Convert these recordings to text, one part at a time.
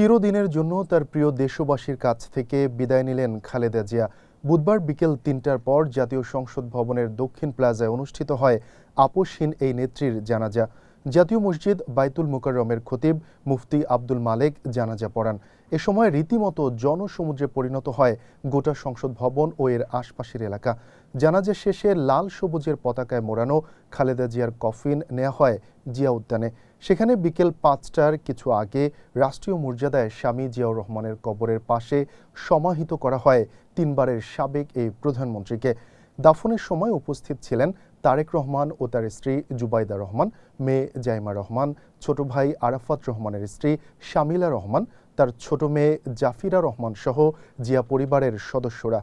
চিরদিনের জন্য তার প্রিয় দেশবাসীর কাছ থেকে বিদায় নিলেন খালেদা জিয়া। বুধবার বিকেল তিনটার পর জাতীয় সংসদ ভবনের দক্ষিণ প্লাজায় অনুষ্ঠিত হয় আপোষহীন এই নেত্রীর জানাজা। জাতীয় মসজিদ বাইতুল মুকাররমের খতিব মুফতি আব্দুল মালেক জানাজা পড়ান। এ সময় রীতিমতো জনসমুদ্রে পরিণত হয় গোটা সংসদ ভবন ও এর আশপাশের এলাকা। জানাজা শেষে লাল সবুজের পতাকায় মোড়ানো খালেদা জিয়ার কফিন নেওয়া হয় জিয়া উদ্যানে সেখানে বিকেল পাঁচটার কিছু আগে রাষ্ট্রীয় মর্যাদায় স্বামী জিয়াউর রহমানের কবরের পাশে সমাহিত করা হয় তিনবারের সাবেক এই প্রধানমন্ত্রীকে। দাফনের সময় উপস্থিত ছিলেন তারেক রহমান ও তার স্ত্রী জুবাইদা রহমান, মেয়ে জাইমা রহমান, ছোট ভাই আরাফাত রহমানের স্ত্রী শামিলা রহমান, তার ছোট মেয়ে জাফিরা রহমান সহ জিয়া পরিবারের সদস্যরা।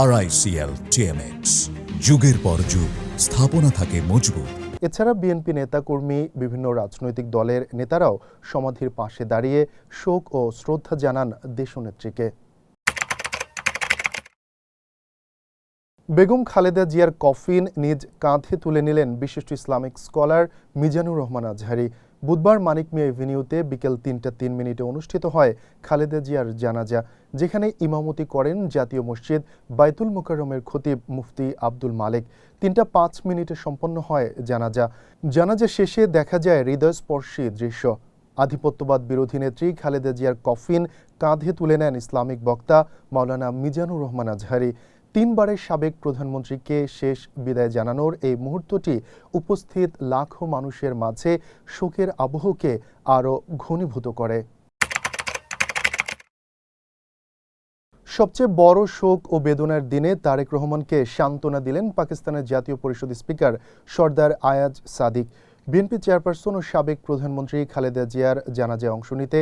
আরআইসিএল টিএমএক্স যুগের পর যুগ, স্থাপনা থাকে মজবুত। এছাড়া বিএনপি নেতাকর্মী, বিভিন্ন রাজনৈতিক দলের নেতারাও সমাধির পাশে দাঁড়িয়ে শোক ও শ্রদ্ধা জানান দেশনেত্রীকে। বেগম খালেদা জিয়ার কফিন নিজ কাঁধে তুলে নিলেন বিশিষ্ট ইসলামিক স্কলার মিজানুর রহমান আজহারি। বুধবার মানিক মিয়া এভিনিউতে বিকেল তিনটা তিন মিনিটে অনুষ্ঠিত হয় খালেদা জিয়ার জানাজা, যেখানে ইমামতি করেন জাতীয় মসজিদ বাইতুল মুকাররমের খতিব মুফতি আব্দুল মালেক। তিনটা পাঁচ মিনিটে সম্পন্ন হয় জানাজা। জানাজা শেষে দেখা যায় হৃদয়স্পর্শী দৃশ্য। আধিপত্যবাদ বিরোধী নেত্রী খালেদা জিয়ার কফিন কাঁধে তুলে নেন ইসলামিক বক্তা মাওলানা মিজানুর রহমান আজহারি। তিনবারের সাবেক প্রধানমন্ত্রীকে শেষ বিদায় জানানোর এই মুহূর্তটি উপস্থিত লাখো মানুষের মাঝে শোকের আবহকে আরও ঘনীভূত করে। সবচেয়ে বড় শোক ও বেদনার দিনে তারেক রহমানকে সান্ত্বনা দিলেন পাকিস্তানের জাতীয় পরিষদ speaker Sardar Ayaz Sadiq. BNP chairperson ও সাবেক প্রধানমন্ত্রী খালেদা জিয়ার জানাজায় অংশ নিতে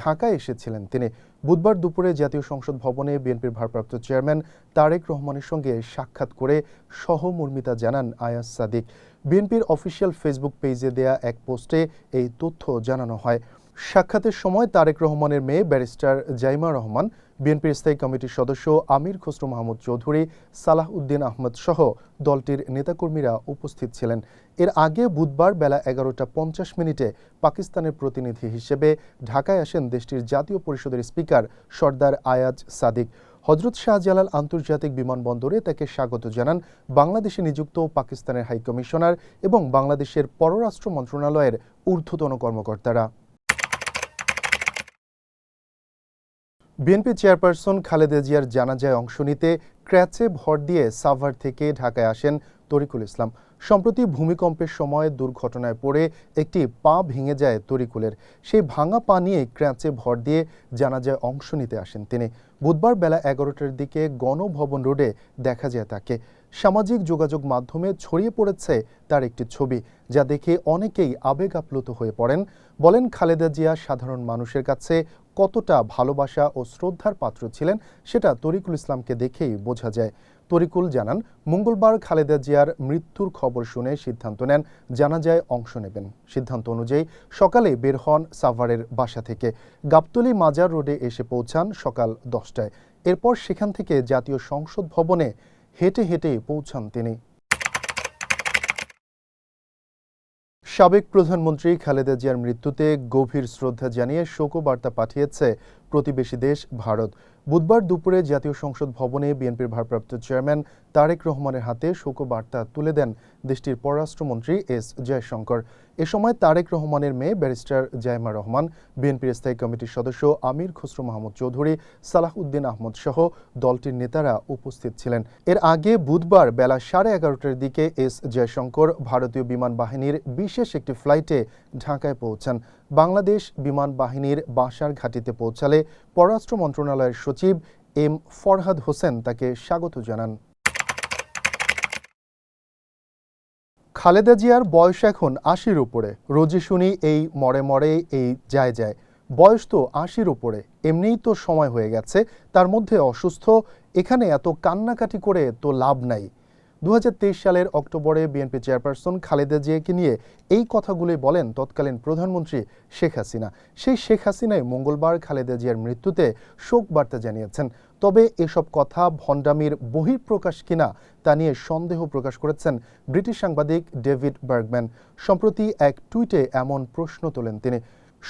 ঢাকায় এসেছিলেন তিনি। বুধবার দুপুরে জাতীয় সংসদ ভবনে বিএনপির ভারপ্রাপ্ত চেয়ারম্যান তারেক রহমানের সঙ্গে সাক্ষাৎ করে সহমর্মিতা জানান আয়াস সাদিক। বিএনপির অফিসিয়াল ফেসবুক পেজে দেয়া এক পোস্টে এই তথ্য জানানো হয়। সাক্ষাতের সময় তারেক রহমানের মেয়ে ব্যারিস্টার জাইমা রহমান, বিএনপির স্থায়ী কমিটির সদস্য আমির খসরু মাহমুদ চৌধুরী সালাহ উদ্দিন আহমদ সহ দলটির নেতাকর্মীরা উপস্থিত ছিলেন। এর আগে বুধবার বেলা এগারোটা পঞ্চাশ মিনিটে পাকিস্তানের প্রতিনিধি হিসেবে ঢাকায় আসেন দেশটির জাতীয় পরিষদের স্পিকার সর্দার আয়াজ সাদিক। হজরত শাহজালাল আন্তর্জাতিক বিমানবন্দরে তাকে স্বাগত জানান বাংলাদেশে নিযুক্ত পাকিস্তানের হাইকমিশনার এবং বাংলাদেশের পররাষ্ট্র মন্ত্রণালয়ের ঊর্ধ্বতন কর্মকর্তারা। বিএনপি চেয়ারপারসন খালেদা জিয়ার জানাজায় অংশ নিতে ক্র্যাচে ভর দিয়ে সাভার থেকে ঢাকায় আসেন তরিকুল ইসলাম। সম্প্রতি ভূমিকম্পের সময় দুর্ঘটনায় পড়ে একটি পা ভেঙে যায় তরিকুলের। সেই ভাঙা পা নিয়ে ক্র্যাচে ভর দিয়ে জানাজায় অংশ নিতে আসেন তিনি। বুধবার বেলা এগারোটার দিকে গণভবন রোডে দেখা যায় তাকে। সামাজিক যোগাযোগ মাধ্যমে ছড়িয়ে পড়েছে তার একটি ছবি, যা দেখে অনেকেই আবেগ আপ্লুত হয়ে পড়েন। বলেন, খালেদা জিয়া সাধারণ মানুষের কাছে কতটা ভালোবাসা ও শ্রদ্ধার পাত্র ছিলেন সেটা তরিকুল ইসলামকে দেখেই বোঝা যায়। তরিকুল জানান, মঙ্গলবার খালেদা জিয়ার মৃত্যুর খবর শুনে সিদ্ধান্ত নেন জানাজায় অংশ নেবেন। সিদ্ধান্ত অনুযায়ী সকালে বের হন সাভারের বাসা থেকে। গাবতলী মাজার রোডে এসে পৌঁছান সকাল দশটায়। এরপর সেখান থেকে জাতীয় সংসদ ভবনে হেঁটে হেঁটে পৌঁছান তিনি। সাবেক প্রধানমন্ত্রী খালেদা জিয়ার মৃত্যুতে গভীর শ্রদ্ধা জানিয়ে শোকবার্তা পাঠিয়েছে প্রতিবেশী দেশ ভারত। বুধবার দুপুরে জাতীয় সংসদ ভবনে বিএনপির ভারপ্রাপ্ত চেয়ারম্যান তারেক রহমানের হাতে শোকবার্তা তুলে দেন দেশটির পররাষ্ট্রমন্ত্রী এস জয়শঙ্কর। এ সময় তারেক রহমানের মেয়ে ব্যারিস্টার জায়মা রহমান, বিএনপির স্থায়ী কমিটির সদস্য আমির খসরু মাহমুদ চৌধুরী, সালাহউদ্দিন আহমদ সহ দলটির নেতারা উপস্থিত ছিলেন। এর আগে বুধবার বেলা সাড়ে এগারোটার দিকে এস জয়শঙ্কর ভারতীয় বিমান বাহিনীর বিশেষ একটি ফ্লাইটে ঢাকায় পৌঁছান। বাংলাদেশ বিমান বাহিনীর বাসার ঘাটিতে পৌঁছালে পররাষ্ট্র মন্ত্রণালয়ের সচিব এম ফরহাদ হোসেন তাকে স্বাগত জানান। খালেদা জিয়ার বয়স এখন আশির উপরে। রোজে শুনি এই মরে মরে এই যায় যায়। বয়স তো আশির উপরে। এমনিই তো সময় হয়ে গেছে, তার মধ্যে অসুস্থ। এখানে এত কান্নাকাটি করে তো লাভ নাই। দু হাজার তেইশ সালের অক্টোবরে বিএনপি চেয়ারপারসন খালেদা জিয়াকে নিয়ে এই কথাগুলি বলেন তৎকালীন প্রধানমন্ত্রী শেখ হাসিনা। সেই শেখ হাসিনাই মঙ্গলবার খালেদা জিয়ার মৃত্যুতে শোক বার্তা জানিয়েছেন। তবে এসব কথা ভণ্ডামির বহিঃপ্রকাশ কিনা তা নিয়ে সন্দেহ প্রকাশ করেছেন ব্রিটিশ সাংবাদিক ডেভিড বার্গম্যান। সম্প্রতি এক টুইটে এমন প্রশ্ন তোলেন তিনি।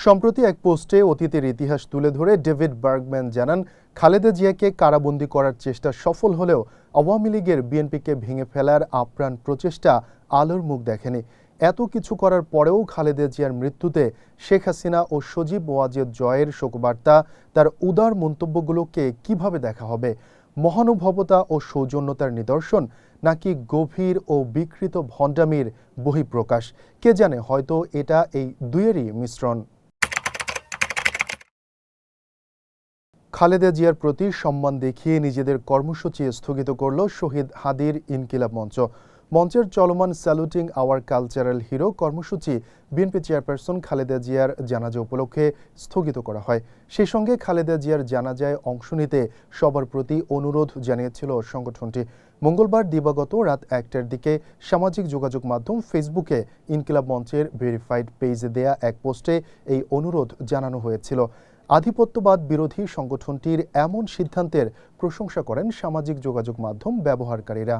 সম্প্রতি এক পোস্টে অতীতের ইতিহাস তুলে ধরে ডেভিড বার্গম্যান জানান, খালেদা জিয়াকে কারাবন্দী করার চেষ্টা সফল হলেও আওয়ামী লীগের বিএনপিকে ভেঙে ফেলার আপ্রাণ প্রচেষ্টা আলোর মুখ দেখেনি। এত কিছু করার পরেও খালেদা জিয়ার মৃত্যুতে শেখ হাসিনা ও সজীব ওয়াজেদ জয়ের শোকবার্তা, তার উদার মন্তব্যগুলোকে কীভাবে দেখা হবে? মহানুভবতা ও সৌজন্যতার নিদর্শন নাকি গভীর ও বিকৃত ভণ্ডামির বহিঃপ্রকাশ? কে জানে, হয়তো এটা এই দুয়েরই মিশ্রণ। খালেদা জিয়ার প্রতি সম্মান দেখিয়ে নিজেদের কর্মসূচি স্থগিত করল শহীদ হাদির ইনকিলাব মঞ্চ। মঞ্চের চলমান স্যালুটিং আওয়ার কালচারাল হিরো কর্মসূচি বিএনপি চেয়ারপারসন খালেদা জিয়ার জানাজা উপলক্ষে স্থগিত করা হয়। সেই সঙ্গে খালেদা জিয়ার জানাজায় অংশ নিতে সবার প্রতি অনুরোধ জানিয়েছিল সংগঠনটি। মঙ্গলবার দিবাগত রাত একটার দিকে সামাজিক যোগাযোগ মাধ্যম ফেসবুকে ইনকিলাব মঞ্চের ভেরিফাইড পেজে দেয়া এক পোস্টে এই অনুরোধ জানানো হয়েছিল। আধিপত্যবাদ বিরোধী সংগঠনটির এমন সিদ্ধান্তের প্রশংসা করেন সামাজিক যোগাযোগ মাধ্যম ব্যবহারকারীরা।